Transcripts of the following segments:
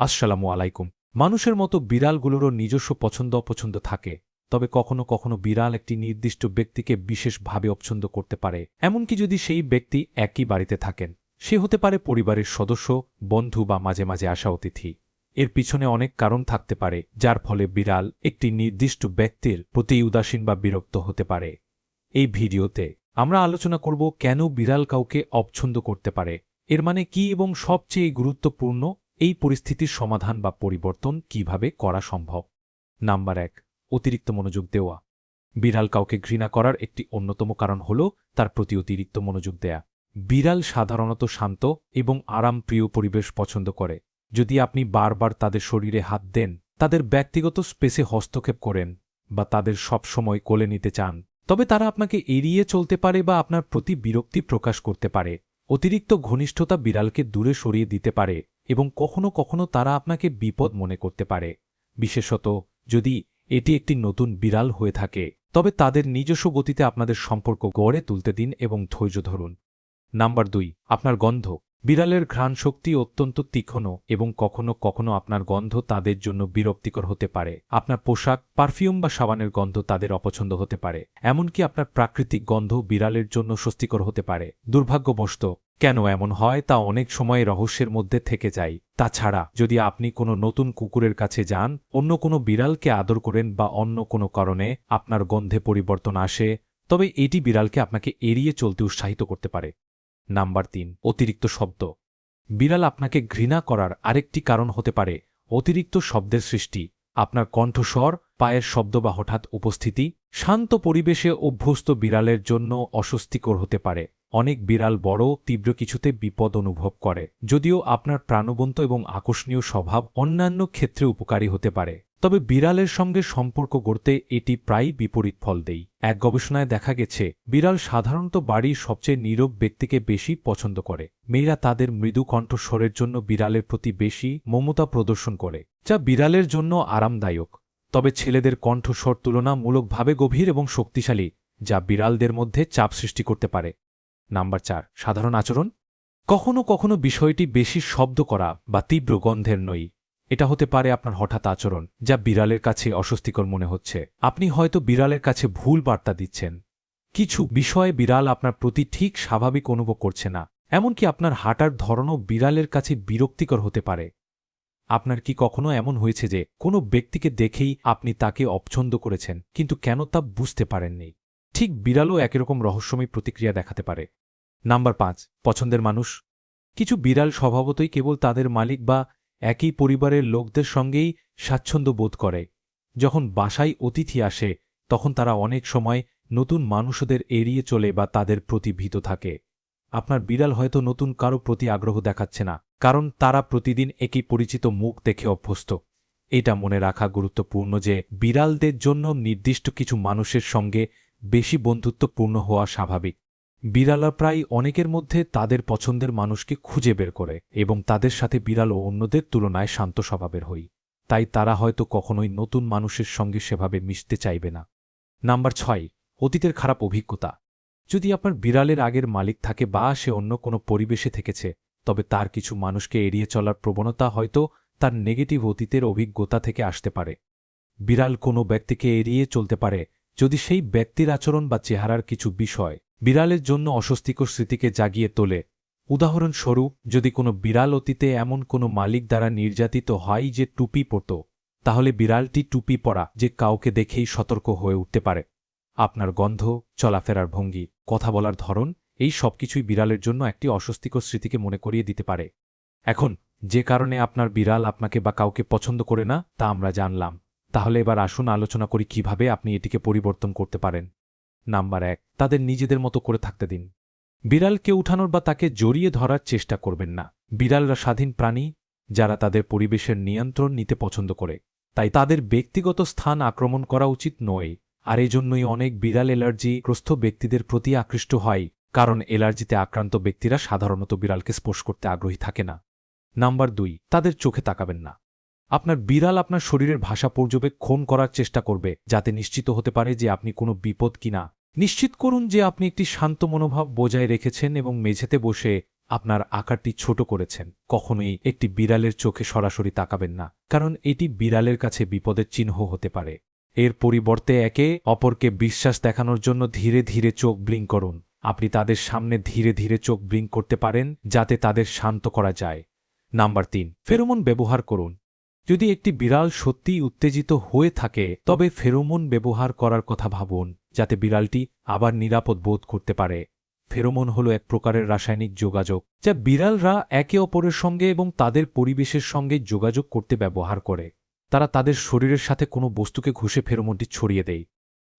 আসসালামু আলাইকুম। মানুষের মতো বিড়ালগুলোরও নিজস্ব পছন্দ অপছন্দ থাকে, তবে কখনো কখনো বিড়াল একটি নির্দিষ্ট ব্যক্তিকে বিশেষভাবে অপছন্দ করতে পারে। এমনকি যদি সেই ব্যক্তি একই বাড়িতে থাকেন, সে হতে পারে পরিবারের সদস্য, বন্ধু বা মাঝে মাঝে আসা অতিথি। এর পিছনে অনেক কারণ থাকতে পারে, যার ফলে বিড়াল একটি নির্দিষ্ট ব্যক্তির প্রতি উদাসীন বা বিরক্ত হতে পারে। এই ভিডিওতে আমরা আলোচনা করব কেন বিড়াল কাউকে অপছন্দ করতে পারে, এর মানে কি এবং সবচেয়ে গুরুত্বপূর্ণ এই পরিস্থিতির সমাধান বা পরিবর্তন কীভাবে করা সম্ভব? নাম্বার এক, অতিরিক্ত মনোযোগ দেওয়া। বিড়াল কাউকে ঘৃণা করার একটি অন্যতম কারণ হল তার প্রতি অতিরিক্ত মনোযোগ দেয়া। বিড়াল সাধারণত শান্ত এবং আরামপ্রিয় পরিবেশ পছন্দ করে। যদি আপনি বারবার তাদের শরীরে হাত দেন, তাদের ব্যক্তিগত স্পেসে হস্তক্ষেপ করেন বা তাদের সব সময় কোলে নিতে চান, তবে তারা আপনাকে এড়িয়ে চলতে পারে বা আপনার প্রতি বিরক্তি প্রকাশ করতে পারে। অতিরিক্ত ঘনিষ্ঠতা বিড়ালকে দূরে সরিয়ে দিতে পারে। এবং কখনো কখনো তারা আপনাকে বিপদ মনে করতে পারে। বিশেষত যদি এটি একটি নতুন বিড়াল হয়ে থাকে, তবে তাদের নিজস্ব গতিতে আপনাদের সম্পর্ক গড়ে তুলতে দিন এবং ধৈর্য ধরুন। নাম্বার দুই, আপনার গন্ধ। বিড়ালের ঘ্রাণ শক্তি অত্যন্ত তীক্ষ্ণ এবং কখনো কখনো আপনার গন্ধ তাদের জন্য বিরক্তিকর হতে পারে। আপনার পোশাক, পারফিউম বা সাবানের গন্ধ তাদের অপছন্দ হতে পারে। এমনকি আপনার প্রাকৃতিক গন্ধ বিড়ালের জন্য স্বস্তিকর হতে পারে। দুর্ভাগ্যবশত কেন এমন হয় তা অনেক সময় রহস্যের মধ্যে থেকে যায়। তাছাড়া, যদি আপনি কোনো নতুন কুকুরের কাছে যান, অন্য কোনো বিড়ালকে আদর করেন বা অন্য কোনো কারণে আপনার গন্ধে পরিবর্তন আসে, তবে এটি বিড়ালকে আপনাকে এড়িয়ে চলতে উৎসাহিত করতে পারে। নাম্বার তিন, অতিরিক্ত শব্দ। বিড়াল আপনাকে ঘৃণা করার আরেকটি কারণ হতে পারে অতিরিক্ত শব্দের সৃষ্টি। আপনার কণ্ঠস্বর, পায়ের শব্দ বা হঠাৎ উপস্থিতি শান্ত পরিবেশে অভ্যস্ত বিড়ালের জন্য অস্বস্তিকর হতে পারে। অনেক বিড়াল বড়, তীব্র কিছুতে বিপদ অনুভব করে, যদিও আপনার প্রাণবন্ত এবং আকর্ষণীয় স্বভাব অন্যান্য ক্ষেত্রে উপকারী হতে পারে। তবে বিড়ালের সঙ্গে সম্পর্ক গড়তে এটি প্রায় বিপরীত ফল দেই এক গবেষণায় দেখা গেছে, বিড়াল সাধারণত বাড়ির সবচেয়ে নীরব ব্যক্তিকে বেশি পছন্দ করে। মেয়েরা তাদের মৃদু কণ্ঠস্বরের জন্য বিড়ালের প্রতি বেশি মমতা প্রদর্শন করে, যা বিড়ালের জন্য আরামদায়ক। তবে ছেলেদের কণ্ঠস্বর তুলনামূলকভাবে গভীর এবং শক্তিশালী, যা বিড়ালদের মধ্যে চাপ সৃষ্টি করতে পারে। নাম্বার চার, সাধারণ আচরণ? কখনো কখনো বিষয়টি বেশি শব্দ করা বা তীব্র গন্ধের নই। এটা হতে পারে আপনার হঠাৎ আচরণ, যা বিড়ালের কাছে অস্বস্তিকর মনে হচ্ছে। আপনি হয়তো বিড়ালের কাছে ভুল বার্তা দিচ্ছেন। কিছু বিষয়ে বিড়াল আপনার প্রতি ঠিক স্বাভাবিক অনুভব করছে না, এমনকি আপনার হাঁটার ধরনও বিড়ালের কাছে বিরক্তিকর হতে পারে। আপনার কি কখনো এমন হয়েছে যে কোনো ব্যক্তিকে দেখেই আপনি তাকে অপছন্দ করেছেন, কিন্তু কেন তা বুঝতে পারেননি? ঠিক বিড়ালও একরকম রহস্যময় প্রতিক্রিয়া দেখাতে পারে। নাম্বার পাঁচ, পছন্দের মানুষ। কিছু বিড়াল স্বভাবতই কেবল তাদের মালিক বা একই পরিবারের লোকদের সঙ্গেই স্বাচ্ছন্দ্য বোধ করে। যখন বাসায় অতিথি আসে, তখন তারা অনেক সময় নতুন মানুষদের এড়িয়ে চলে বা তাদের প্রতি ভীত থাকে। আপনার বিড়াল হয়তো নতুন কারও প্রতি আগ্রহ দেখাচ্ছে না, কারণ তারা প্রতিদিন একই পরিচিত মুখ দেখে অভ্যস্ত। এটা মনে রাখা গুরুত্বপূর্ণ যে বিড়ালদের জন্য নির্দিষ্ট কিছু মানুষের সঙ্গে বেশি বন্ধুত্বপূর্ণ হওয়া স্বাভাবিক। বিড়ালা প্রায় অনেকের মধ্যে তাদের পছন্দের মানুষকে খুঁজে বের করে এবং তাদের সাথে বিড়াল ও অন্যদের তুলনায় শান্ত স্বভাবের হই। তাই তারা হয়তো কখনোই নতুন মানুষের সঙ্গে সেভাবে মিশতে চাইবে না। নাম্বার ছয়, অতীতের খারাপ অভিজ্ঞতা। যদি আপনার বিড়ালের আগের মালিক থাকে বা সে অন্য কোনো পরিবেশে থেকেছে, তবে তার কিছু মানুষকে এড়িয়ে চলার প্রবণতা হয়তো তার নেগেটিভ অতীতের অভিজ্ঞতা থেকে আসতে পারে। বিড়াল কোনো ব্যক্তিকে এড়িয়ে চলতে পারে যদি সেই ব্যক্তির আচরণ বা চেহারার কিছু বিষয় বিড়ালের জন্য অস্বস্তিকর স্মৃতিকে জাগিয়ে তোলে, উদাহরণস্বরূপ যদি কোনো বিড়াল অতীতে এমন কোনো মালিক দ্বারা নির্যাতিত হয় যে টুপি পরত, তাহলে বিড়ালটি টুপি পরা যে কাউকে দেখেই সতর্ক হয়ে উঠতে পারে। আপনার গন্ধ, চলাফেরার ভঙ্গি, কথা বলার ধরন, এই সবকিছুই বিড়ালের জন্য একটি অস্বস্তিকর স্মৃতিকে মনে করিয়ে দিতে পারে। এখন, যে কারণে আপনার বিড়াল আপনাকে বা কাউকে পছন্দ করে না, তা আমরা জানলাম। তাহলে এবার আসুন আলোচনা করি কীভাবে আপনি এটিকে পরিবর্তন করতে পারেন। নাম্বার এক, তাদের নিজেদের মতো করে থাকতে দিন। বিড়ালকে উঠানোর বা তাকে জড়িয়ে ধরার চেষ্টা করবেন না। বিড়ালরা স্বাধীন প্রাণী, যারা তাদের পরিবেশের নিয়ন্ত্রণ নিতে পছন্দ করে। তাই তাদের ব্যক্তিগত স্থান আক্রমণ করা উচিত নয়। আর এজন্যই অনেক বিড়াল এলার্জি গ্রস্ত ব্যক্তিদের প্রতি আকৃষ্ট হয়, কারণ এলার্জিতে আক্রান্ত ব্যক্তিরা সাধারণত বিড়ালকে স্পর্শ করতে আগ্রহী থাকে না। নাম্বার দুই, তাদের চোখে তাকাবেন না। আপনার বিড়াল আপনার শরীরের ভাষা পর্যবেক্ষণ করার চেষ্টা করবে, যাতে নিশ্চিত হতে পারে যে আপনি কোনো বিপদ কিনা। নিশ্চিত করুন যে আপনি একটি শান্ত মনোভাব বজায় রেখেছেন এবং মেঝেতে বসে আপনার আকারটি ছোট করেছেন। কখনোই একটি বিড়ালের চোখে সরাসরি তাকাবেন না, কারণ এটি বিড়ালের কাছে বিপদের চিহ্ন হতে পারে। এর পরিবর্তে একে অপরকে বিশ্বাস দেখানোর জন্য ধীরে ধীরে চোখ ব্লিঙ্ক করুন। আপনি তাদের সামনে ধীরে ধীরে চোখ ব্লিঙ্ক করতে পারেন, যাতে তাদের শান্ত করা যায়। নাম্বার তিন, ফেরোমন ব্যবহার করুন। যদি একটি বিড়াল সত্যিই উত্তেজিত হয়ে থাকে, তবে ফেরোমন ব্যবহার করার কথা ভাবুন, যাতে বিড়ালটি আবার নিরাপদ বোধ করতে পারে। ফেরোমন হল এক প্রকারের রাসায়নিক যোগাযোগ, যা বিড়ালরা একে অপরের সঙ্গে এবং তাদের পরিবেশের সঙ্গে যোগাযোগ করতে ব্যবহার করে। তারা তাদের শরীরের সাথে কোনো বস্তুকে ঘষে ফেরোমনটি ছড়িয়ে দেয়।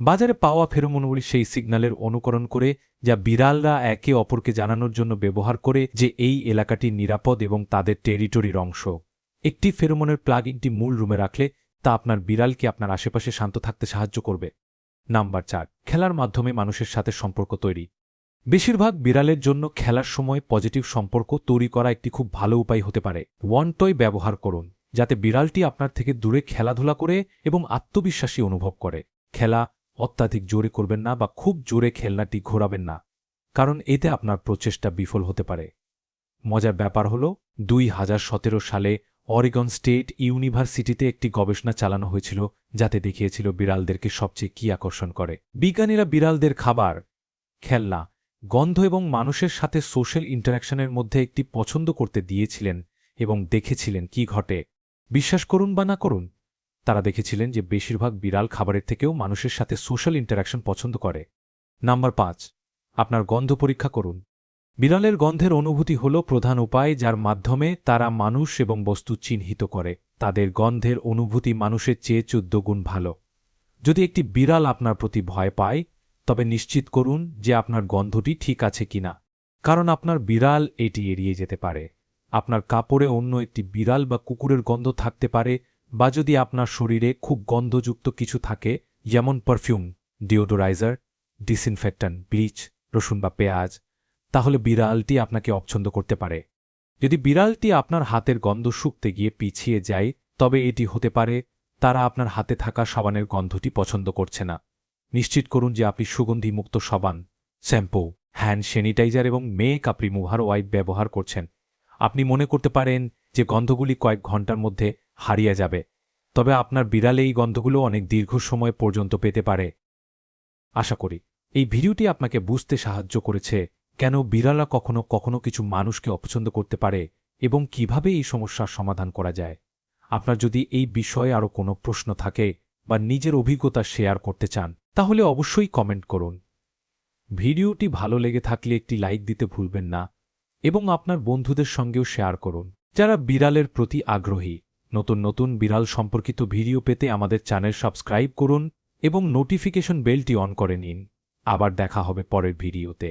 বাজারে পাওয়া ফেরোমনগুলি সেই সিগন্যালের অনুকরণ করে, যা বিড়ালরা একে অপরকে জানানোর জন্য ব্যবহার করে যে এই এলাকাটি নিরাপদ এবং তাদের টেরিটরির অংশ। একটি ফেরোমনের প্লাগ ইনটি মূল রুমে রাখলে তা আপনার বিড়ালকে আপনার আশেপাশে শান্ত থাকতে সাহায্য করবে। নাম্বার চার, খেলার মাধ্যমে মানুষের সাথে সম্পর্ক তৈরি। বেশিরভাগ বিড়ালের জন্য খেলার সময় পজিটিভ সম্পর্ক তৈরি করা একটি খুব ভালো উপায় হতে পারে। ওয়ান টয় ব্যবহার করুন, যাতে বিড়ালটি আপনার থেকে দূরে খেলাধুলা করে এবং আত্মবিশ্বাসী অনুভব করে। খেলা অত্যাধিক জোরে করবেন না বা খুব জোরে খেলনাটি ঘোরাবেন না, কারণ এতে আপনার প্রচেষ্টা বিফল হতে পারে। মজার ব্যাপার হল, দুই হাজার সতেরো সালে অরিগন স্টেট ইউনিভার্সিটিতে একটি গবেষণা চালানো হয়েছিল, যাতে দেখিয়েছিল বিড়ালদেরকে সবচেয়ে কি আকর্ষণ করে। বিজ্ঞানীরা বিড়ালদের খাবার, খেলনা, গন্ধ এবং মানুষের সাথে সোশ্যাল ইন্টারাকশনের মধ্যে একটি পছন্দ করতে দিয়েছিলেন এবং দেখেছিলেন কি ঘটে। বিশ্বাস করুন বা না করুন, তারা দেখেছিলেন যে বেশিরভাগ বিড়াল খাবারের থেকেও মানুষের সাথে সোশ্যাল ইন্টারাকশন পছন্দ করে। নাম্বার পাঁচ, আপনার গন্ধ পরীক্ষা করুন। বিড়ালের গন্ধের অনুভূতি হল প্রধান উপায় যার মাধ্যমে তারা মানুষ এবং বস্তু চিহ্নিত করে। তাদের গন্ধের অনুভূতি মানুষের চেয়ে চোদ্দ গুণ ভালো। যদি একটি বিড়াল আপনার প্রতি ভয় পায়, তবে নিশ্চিত করুন যে আপনার গন্ধটি ঠিক আছে কিনা। কারণ আপনার বিড়াল এটি এড়িয়ে যেতে পারে। আপনার কাপড়ে অন্য একটি বিড়াল বা কুকুরের গন্ধ থাকতে পারে বা যদি আপনার শরীরে খুব গন্ধযুক্ত কিছু থাকে, যেমন পারফিউম, ডিওডোরাইজার, ডিসইনফেক্ট্যান্ট, ব্লিচ, রসুন বা পেঁয়াজ তাহলে বিড়ালটি আপনাকে অপছন্দ করতে পারে। যদি বিড়ালটি আপনার হাতের গন্ধ শুকতে গিয়ে পিছিয়ে যায়, তবে এটি হতে পারে তারা আপনার হাতে থাকা সাবানের গন্ধটি পছন্দ করছে না। নিশ্চিত করুন যে আপনি সুগন্ধিমুক্ত সাবান, শ্যাম্পু, হ্যান্ড স্যানিটাইজার এবং মেকআপ রিমুভার ওয়াইপ ব্যবহার করছেন। আপনি মনে করতে পারেন যে গন্ধগুলি কয়েক ঘণ্টার মধ্যে হারিয়ে যাবে, তবে আপনার বিড়ালে এই গন্ধগুলো অনেক দীর্ঘ সময় পর্যন্ত পেতে পারে। আশা করি এই ভিডিওটি আপনাকে বুঝতে সাহায্য করেছে। কেন বিড়ালা কখনো কখনো কিছু মানুষকে অপছন্দ করতে পারে এবং কীভাবে এই সমস্যার সমাধান করা যায়? আপনার যদি এই বিষয়ে আরও কোনো প্রশ্ন থাকে বা নিজের অভিজ্ঞতা শেয়ার করতে চান, তাহলে অবশ্যই কমেন্ট করুন। ভিডিওটি ভালো লেগে থাকলে একটি লাইক দিতে ভুলবেন না এবং আপনার বন্ধুদের সঙ্গেও শেয়ার করুন। যারা বিড়ালের প্রতি আগ্রহী, নতুন নতুন বিড়াল সম্পর্কিত ভিডিও পেতে আমাদের চ্যানেল সাবস্ক্রাইব করুন এবং নোটিফিকেশন বেলটি অন করে নিন। আবার দেখা হবে পরের ভিডিওতে।